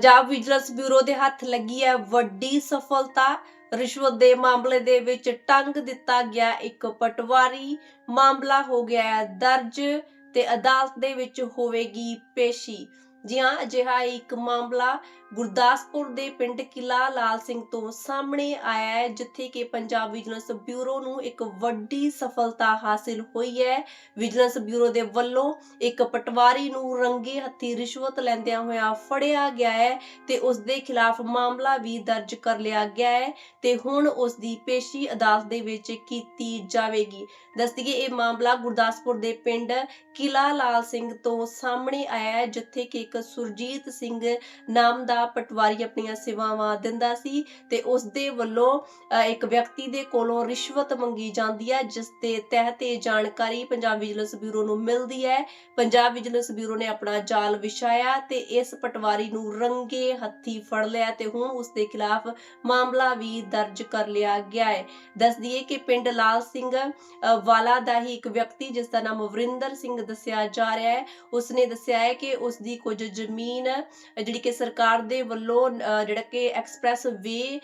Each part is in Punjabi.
ਪੰਜਾਬ ਵਿਜੀਲੈਂਸ ਬਿਊਰੋ ਦੇ ਹੱਥ ਲੱਗੀ ਹੈ ਵੱਡੀ ਸਫਲਤਾ। ਰਿਸ਼ਵਤ ਦੇ ਮਾਮਲੇ ਦੇ ਵਿੱਚ ਟੰਗ ਦਿੱਤਾ ਗਿਆ ਇੱਕ ਪਟਵਾਰੀ। ਮਾਮਲਾ ਹੋ ਗਿਆ ਹੈ ਦਰਜ ਤੇ ਅਦਾਲਤ ਦੇ ਵਿੱਚ ਹੋਵੇਗੀ ਪੇਸ਼ੀ। ਜੀ ਹਾਂ ਅਜਿਹਾ ਇੱਕ ਮਾਮਲਾ ਗੁਰਦਾਸਪੁਰ ਦੇ ਪਿੰਡ ਕਿਲਾ ਲਾਲ ਸਿੰਘ ਤੋਂ ਸਾਹਮਣੇ ਆਇਆ ਹੈ, ਜਿੱਥੇ ਕਿ ਪੰਜਾਬ ਵਿਜੀਲੈਂਸ ਬਿਊਰੋ ਨੂੰ ਇੱਕ ਵੱਡੀ ਸਫਲਤਾ ਹਾਸਿਲ ਹੋਈ ਹੈ। ਵਿਜੀਲੈਂਸ ਬਿਊਰੋ ਦੇ ਵੱਲੋਂ ਇੱਕ ਪਟਵਾਰੀ ਨੂੰ ਰੰਗੇ ਹੱਥੀ ਰਿਸ਼ਵਤ ਲੈਂਦਿਆਂ ਹੋਇਆਂ ਫੜਿਆ ਗਿਆ ਹੈ ਤੇ ਉਸ ਦੇ ਖਿਲਾਫ ਮਾਮਲਾ ਵੀ ਦਰਜ ਕਰ ਲਿਆ ਗਿਆ ਹੈ ਤੇ ਹੁਣ ਉਸ ਦੀ ਪੇਸ਼ੀ ਅਦਾਲਤ ਦੇ ਵਿੱਚ ਕੀਤੀ ਜਾਵੇਗੀ। ਦੱਸਦੀਏ ਇਹ ਮਾਮਲਾ ਗੁਰਦਾਸਪੁਰ ਦੇ ਪਿੰਡ ਕਿਲਾ ਲਾਲ ਸਿੰਘ ਤੋਂ ਸਾਹਮਣੇ ਆਇਆ ਹੈ, ਜਿੱਥੇ ਕਿ ਇੱਕ ਸੁਰਜੀਤ ਸਿੰਘ ਨਾਮ ਦਾ ਪਟਵਾਰੀ ਆਪਣੀਆਂ ਸੇਵਾਵਾਂ ਦਿੰਦਾ ਸੀ ਤੇ ਉਸ ਦੇ ਵੱਲੋਂ ਇੱਕ ਵਿਅਕਤੀ ਦੇ ਕੋਲੋਂ ਰਿਸ਼ਵਤ ਮੰਗੀ ਜਾਂਦੀ ਹੈ, ਜਿਸ ਦੇ ਤਹਿਤ ਇਹ ਜਾਣਕਾਰੀ ਪੰਜਾਬ ਵਿਜੀਲੈਂਸ ਬਿਊਰੋ ਨੂੰ ਮਿਲਦੀ ਹੈ। ਪੰਜਾਬ ਵਿਜੀਲੈਂਸ ਬਿਊਰੋ ਨੇ ਆਪਣਾ ਜਾਲ ਵਿਛਾਇਆ ਤੇ ਇਸ ਪਟਵਾਰੀ ਨੂੰ ਰੰਗੇ ਹੱਥੀ ਫੜ ਲਿਆ ਤੇ ਹੁਣ ਉਸ ਦੇ ਖਿਲਾਫ ਮਾਮਲਾ ਵੀ ਦਰਜ ਕਰ ਲਿਆ ਗਿਆ ਹੈ। ਦੱਸ ਦਈਏ ਕਿ ਪਿੰਡ ਲਾਲ ਸਿੰਘ ਵਾਲਾ ਦਾ ਹੀ ਇੱਕ ਵਿਅਕਤੀ, ਜਿਸ ਦਾ ਨਾਮ ਵਰਿੰਦਰ ਸਿੰਘ ਦੱਸਿਆ ਜਾ ਰਿਹਾ ਹੈ। ਉਸਨੇ ਦੱਸਿਆ ਹੈ ਕਿ ਉਸ ਦੀ ਕੁਝ ਜ਼ਮੀਨ ਜਿਹੜੀ ਕਿ ਸਰਕਾਰ ਦੇ ਵੱਲੋਂ ਜਿਹੜਾ ਕਿ ਐਕਸਪ੍ਰੈਸ ਵੇ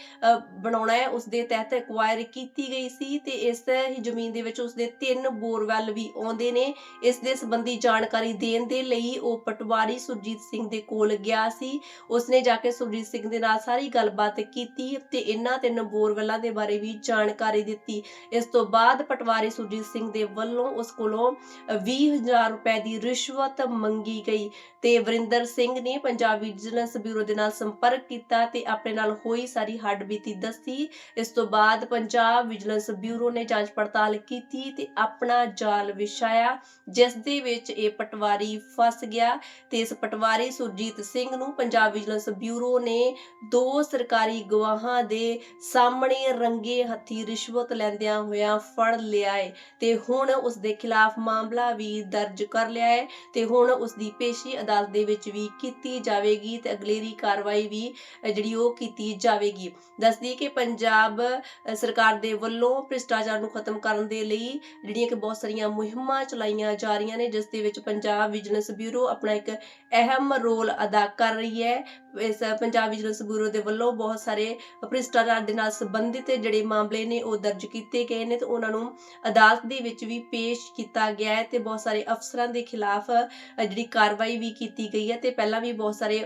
ਬਣਾਉਣਾ ਹੈ, ਉਸ ਦੇ ਤਹਿਤ ਐਕਵਾਇਰ ਕੀਤੀ ਗਈ ਸੀ ਤੇ ਇਸ ਹੀ ਜ਼ਮੀਨ ਦੇ ਵਿੱਚ ਉਸ ਦੇ ਤਿੰਨ ਬੋਰਵੈਲ ਵੀ ਆਉਂਦੇ ਨੇ। ਇਸ ਦੇ ਸੰਬੰਧੀ ਜਾਣਕਾਰੀ ਦੇਣ ਦੇ ਲਈ ਉਹ ਪਟਵਾਰੀ ਸੁਰਜੀਤ ਸਿੰਘ ਦੇ ਕੋਲ ਗਿਆ ਸੀ। ਉਸਨੇ ਜਾ ਕੇ ਸੁਰਜੀਤ ਸਿੰਘ ਦੇ ਨਾਲ ਸਾਰੀ ਗੱਲਬਾਤ ਕੀਤੀ ਤੇ ਇਹਨਾਂ ਤਿੰਨ ਬੋਰਵੈਲਾਂ ਦੇ ਬਾਰੇ ਵੀ ਜਾਣਕਾਰੀ ਦਿੱਤੀ। ਇਸ ਤੋਂ ਬਾਅਦ ਪਟਵਾਰੀ ਸੁਰਜੀਤ ਸਿੰਘ ਦੇ ਵੱਲੋਂ ਉਸ ਕੋਲੋਂ 20000 ਰੁਪਏ ਦੀ ਰਿਸ਼ਵਤ ਮੰਗੀ ਗਈ ਤੇ ਵਰਿੰਦਰ ਸਿੰਘ ਨੇ ਪੰਜਾਬ ਵਿਜੀਲੈਂਸ ਬਿਊਰੋ ਦੇ ਨਾਲ ਸੰਪਰਕ ਕੀਤਾ ਤੇ ਆਪਣੇ ਨਾਲ ਹੋਈ ਸਾਰੀ ਹੱਡਬੀਤੀ ਦੱਸੀ। ਇਸ ਤੋਂ ਬਾਅਦ ਪੰਜਾਬ ਵਿਜੀਲੈਂਸ ਬਿਊਰੋ ਨੇ ਜਾਂਚ ਪੜਤਾਲ ਕੀਤੀ ਤੇ ਆਪਣਾ ਜਾਲ ਵਿਛਾਇਆ, ਜਿਸ ਦੇ ਵਿੱਚ ਇਹ ਪਟਵਾਰੀ ਫਸ ਗਿਆ ਤੇ ਇਸ ਪਟਵਾਰੀ ਸੁਰਜੀਤ ਸਿੰਘ ਨੂੰ ਪੰਜਾਬ ਵਿਜੀਲੈਂਸ ਬਿਊਰੋ ਨੇ ਦੋ ਸਰਕਾਰੀ ਗਵਾਹਾਂ ਦੇ ਸਾਹਮਣੇ ਰੰਗੇ ਹੱਥੀ ਰਿਸ਼ਵਤ ਲੈਂਦਿਆਂ ਹੋਇਆਂ ਫੜ ਲਿਆ ਹੈ ਤੇ ਹੁਣ ਉਸ ਦੇ ਖਿਲਾਫ ਮਾਮਲਾ ਵੀ ਦਰਜ ਕਰ ਲਿਆ ਹੈ ਤੇ ਹੁਣ ਉਸ ਦੀ ਪੇਸ਼ੀ ਅਦਾਲਤ ਦੇ ਵਿੱਚ ਵੀ ਕੀਤੀ ਜਾਵੇਗੀ ਤੇ ਅਗਲੇਰੀ ਕਾਰਵਾਈ ਵੀ ਜਿਹੜੀ ਉਹ ਕੀਤੀ ਜਾਵੇਗੀ। ਦੱਸਦੀ ਕਿ ਪੰਜਾਬ ਸਰਕਾਰ ਦੇ ਵੱਲੋਂ ਭ੍ਰਿਸ਼ਟਾਚਾਰ ਨੂੰ ਖਤਮ ਕਰਨ ਦੇ ਲਈ ਜਿਹੜੀਆਂ ਕਿ ਬਹੁਤ ਸਾਰੀਆਂ ਮੁਹਿੰਮਾਂ ਚਲਾਈਆਂ ਜਾ ਰਹੀਆਂ ਨੇ, ਜਿਸ ਦੇ ਵਿੱਚ ਪੰਜਾਬ ਵਿਜੀਲੈਂਸ ਬਿਊਰੋ ਆਪਣਾ ਇੱਕ ਅਹਿਮ ਰੋਲ ਅਦਾ ਕਰ ਰਹੀ ਹੈ। ਇਸ ਪੰਜਾਬ ਵਿਜੀਲੈਂਸ ਬਿਊਰੋ ਦੇ ਵੱਲੋਂ ਬਹੁਤ ਸਾਰੇ ਭ੍ਰਿਸ਼ਟਾਚਾਰ ਦੇ ਨਾਲ ਸੰਬੰਧਿਤ ਜਿਹੜੇ ਮਾਮਲੇ ਨੇ, ਉਹ ਦਰਜ ਕੀਤੇ ਗਏ ਨੇ ਤੇ ਉਹਨਾਂ ਨੂੰ ਅਦਾਲਤ ਦੇ ਵਿੱਚ ਵੀ ਪੇਸ਼ ਕੀਤਾ ਗਿਆ ਹੈ ਤੇ ਬਹੁਤ ਸਾਰੇ ਅਫਸਰਾਂ ਦੇ ਖਿਲਾਫ ਜਿਹੜੀ ਕਾਰਵਾਈ ਵੀ ਕੀਤੀ ਗਈ ਹੈ ਤੇ ਪਹਿਲਾਂ ਵੀ ਬਹੁਤ ਸਾਰੇ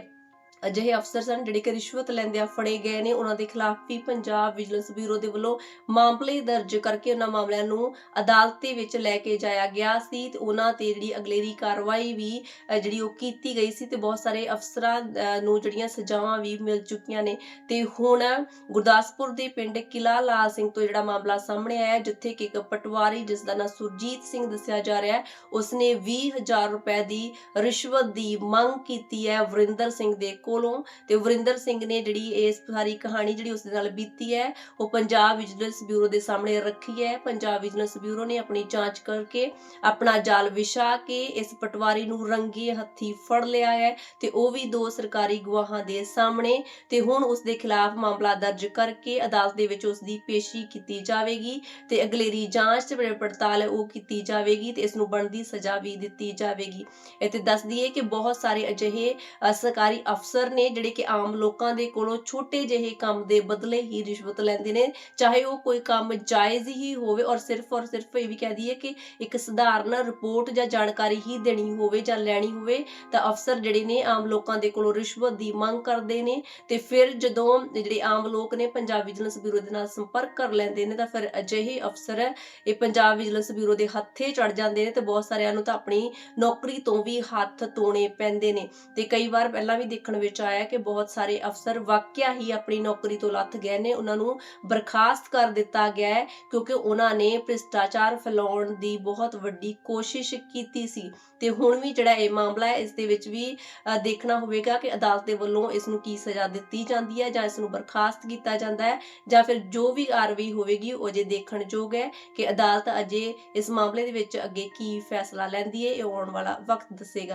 ਅਜਿਹੇ ਅਫਸਰ ਸਨ ਜਿਹੜੇ ਕਿ ਰਿਸ਼ਵਤ ਲੈਂਦਿਆਂ ਫੜੇ ਗਏ ਨੇ। ਉਹਨਾਂ ਦੇ ਖਿਲਾਫ ਵੀ ਪੰਜਾਬ ਵਿਜੀਲੈਂਸ ਬਿਊਰੋ ਦੇ ਵੱਲੋਂ ਮਾਮਲੇ ਦਰਜ ਕਰਕੇ ਉਹਨਾਂ ਮਾਮਲਿਆਂ ਨੂੰ ਅਦਾਲਤ ਦੇ ਵਿੱਚ ਲੈ ਕੇ ਜਾਇਆ ਗਿਆ ਸੀ ਤੇ ਉਹਨਾਂ ਤੇ ਜਿਹੜੀ ਅਗਲੇਰੀ ਕਾਰਵਾਈ ਵੀ ਜਿਹੜੀ ਉਹ ਕੀਤੀ ਗਈ ਸੀ ਤੇ ਬਹੁਤ ਸਾਰੇ ਅਫਸਰਾਂ ਨੂੰ ਜਿਹੜੀਆਂ ਸਜ਼ਾਵਾਂ ਵੀ ਮਿਲ ਚੁੱਕੀਆਂ ਨੇ। ਤੇ ਹੁਣ ਗੁਰਦਾਸਪੁਰ ਦੇ ਪਿੰਡ ਕਿਲਾ ਲਾਲ ਸਿੰਘ ਤੋਂ ਜਿਹੜਾ ਮਾਮਲਾ ਸਾਹਮਣੇ ਆਇਆ ਜਿੱਥੇ ਕਿ ਇੱਕ ਪਟਵਾਰੀ ਜਿਸ ਦਾ ਨਾਂ ਸੁਰਜੀਤ ਸਿੰਘ ਦੱਸਿਆ ਜਾ ਰਿਹਾ ਹੈ, ਉਸਨੇ 20000 ਰੁਪਏ ਦੀ ਰਿਸ਼ਵਤ ਦੀ ਮੰਗ ਕੀਤੀ ਹੈ। ਵਰਿੰਦਰ ਸਿੰਘ ਦੇ ਕੋਲੋਂ ਤੇ ਵਰਿੰਦਰ ਸਿੰਘ ਨੇ ਜਿਹੜੀ ਇਸ ਸਾਰੀ ਕਹਾਣੀ ਜਿਹੜੀ ਉਸ ਦੇ ਨਾਲ ਬੀਤੀ ਹੈ, ਉਹ ਪੰਜਾਬ ਵਿਜੀਲੈਂਸ ਬਿਊਰੋ ਦੇ ਸਾਹਮਣੇ ਰੱਖੀ ਹੈ। ਪੰਜਾਬ ਵਿਜੀਲੈਂਸ ਬਿਊਰੋ ਨੇ ਆਪਣੀ ਜਾਂਚ ਕਰਕੇ ਆਪਣਾ ਜਾਲ ਵਿਛਾ ਕੇ ਇਸ ਪਟਵਾਰੀ ਨੂੰ ਰੰਗੇ ਹੱਥੀ ਫੜ ਲਿਆ ਹੈ ਤੇ ਉਹ ਵੀ ਦੋ ਸਰਕਾਰੀ ਗਵਾਹਾਂ ਦੇ ਸਾਹਮਣੇ ਤੇ ਹੁਣ ਉਸ ਦੇ ਖਿਲਾਫ ਮਾਮਲਾ ਦਰਜ ਕਰਕੇ ਅਦਾਲਤ ਦੇ ਵਿੱਚ ਉਸ ਦੀ ਪੇਸ਼ੀ ਕੀਤੀ ਜਾਵੇਗੀ ਤੇ ਅਗਲੇਰੀ ਜਾਂਚ ਤੇ ਪੜਤਾਲ ਹੈ ਉਹ ਕੀਤੀ ਜਾਵੇਗੀ ਤੇ ਇਸ ਨੂੰ ਬਣਦੀ ਸਜ਼ਾ ਵੀ ਦਿੱਤੀ ਜਾਵੇਗੀ। ਇੱਥੇ ਦੱਸ ਦਈਏ ਕਿ ਬਹੁਤ ਸਾਰੇ ਅਜਿਹੇ ਸਰਕਾਰੀ ਅਫਸਰ ਨੇ ਜਿਹੜੇ ਕਿ ਆਮ ਲੋਕਾਂ ਦੇ ਕੋਲੋਂ ਛੋਟੇ ਜਿਹੇ ਕੰਮ ਦੇ ਬਦਲੇ ਹੀ ਰਿਸ਼ਵਤ ਲੈਂਦੇ ਨੇ, ਚਾਹੇ ਉਹ ਕੋਈ ਕੰਮ ਜਾਇਜ਼ ਹੀ ਹੋਵੇ ਔਰ ਸਿਰਫ ਔਰ ਸਿਰਫ ਇਹ ਵੀ ਕਹਿ ਦਈਏ ਕਿ ਇੱਕ ਸਧਾਰਨ ਰਿਪੋਰਟ ਜਾਂ ਜਾਣਕਾਰੀ ਹੀ ਦੇਣੀ ਹੋਵੇ ਜਾਂ ਲੈਣੀ ਹੋਵੇ, ਤਾਂ ਅਫਸਰ ਜਿਹੜੇ ਨੇ ਆਮ ਲੋਕਾਂ ਦੇ ਕੋਲੋਂ ਰਿਸ਼ਵਤ ਦੀ ਮੰਗ ਕਰਦੇ ਨੇ ਤੇ ਫਿਰ ਜਦੋਂ ਜਿਹੜੇ ਆਮ ਲੋਕ ਨੇ ਪੰਜਾਬ ਵਿਜੀਲੈਂਸ ਬਿਊਰੋ ਦੇ ਨਾਲ ਸੰਪਰਕ ਕਰ ਲੈਂਦੇ ਨੇ ਤਾਂ ਫਿਰ ਅਜਿਹੇ ਅਫਸਰ ਇਹ ਪੰਜਾਬ ਵਿਜੀਲੈਂਸ ਬਿਊਰੋ ਦੇ ਹੱਥੇ ਚੜ ਜਾਂਦੇ ਨੇ ਤੇ ਬਹੁਤ ਸਾਰਿਆਂ ਨੂੰ ਤਾਂ ਆਪਣੀ ਨੌਕਰੀ ਤੋਂ ਵੀ ਹੱਥ ਧੋਣੇ ਪੈਂਦੇ ਨੇ ਤੇ ਕਈ ਵਾਰ ਪਹਿਲਾਂ ਵੀ ਦੇਖਣ ਵਿੱਚ ਆਇਆ ਕਿ ਬਹੁਤ ਸਾਰੇ ਅਫਸਰ ਵਾਕਿਆ ਹੀ ਆਪਣੀ ਨੌਕਰੀ ਤੋਂ ਲੱਥ ਗਏ ਨੇ। ਉਹਨਾਂ ਨੂੰ ਬਰਖਾਸਤ ਕਰ ਦਿੱਤਾ ਗਿਆ ਹੈ ਕਿਉਂਕਿ ਉਹਨਾਂ ਨੇ ਭ੍ਰਿਸ਼ਟਾਚਾਰ ਫੈਲਾਉਣ ਦੀ ਬਹੁਤ ਵੱਡੀ ਕੋਸ਼ਿਸ਼ ਕੀਤੀ ਸੀ। ਤੇ ਹੁਣ ਵੀ ਜਿਹੜਾ ਇਹ ਮਾਮਲਾ ਹੈ, ਇਸ ਦੇ ਵਿੱਚ ਵੀ ਦੇਖਣਾ ਹੋਵੇਗਾ ਕਿ ਅਦਾਲਤ ਦੇ ਵੱਲੋਂ ਇਸ ਨੂੰ ਕੀ ਸਜ਼ਾ ਦਿੱਤੀ ਜਾਂਦੀ ਹੈ ਜਾਂ ਇਸ ਨੂੰ ਬਰਖਾਸਤ ਕੀਤਾ ਜਾਂਦਾ ਹੈ ਜਾਂ ਫਿਰ ਜੋ ਵੀ ਕਾਰਵਾਈ ਹੋਵੇਗੀ ਉਹ ਅਜੇ ਦੇਖਣ ਯੋਗ ਹੈ ਕਿ ਅਦਾਲਤ ਅਜੇ ਇਸ ਮਾਮਲੇ ਦੇ ਵਿੱਚ ਅੱਗੇ ਕੀ ਫੈਸਲਾ ਲੈਂਦੀ ਹੈ, ਇਹ ਆਉਣ ਵਾਲਾ ਵਕਤ ਦੱਸੇਗਾ।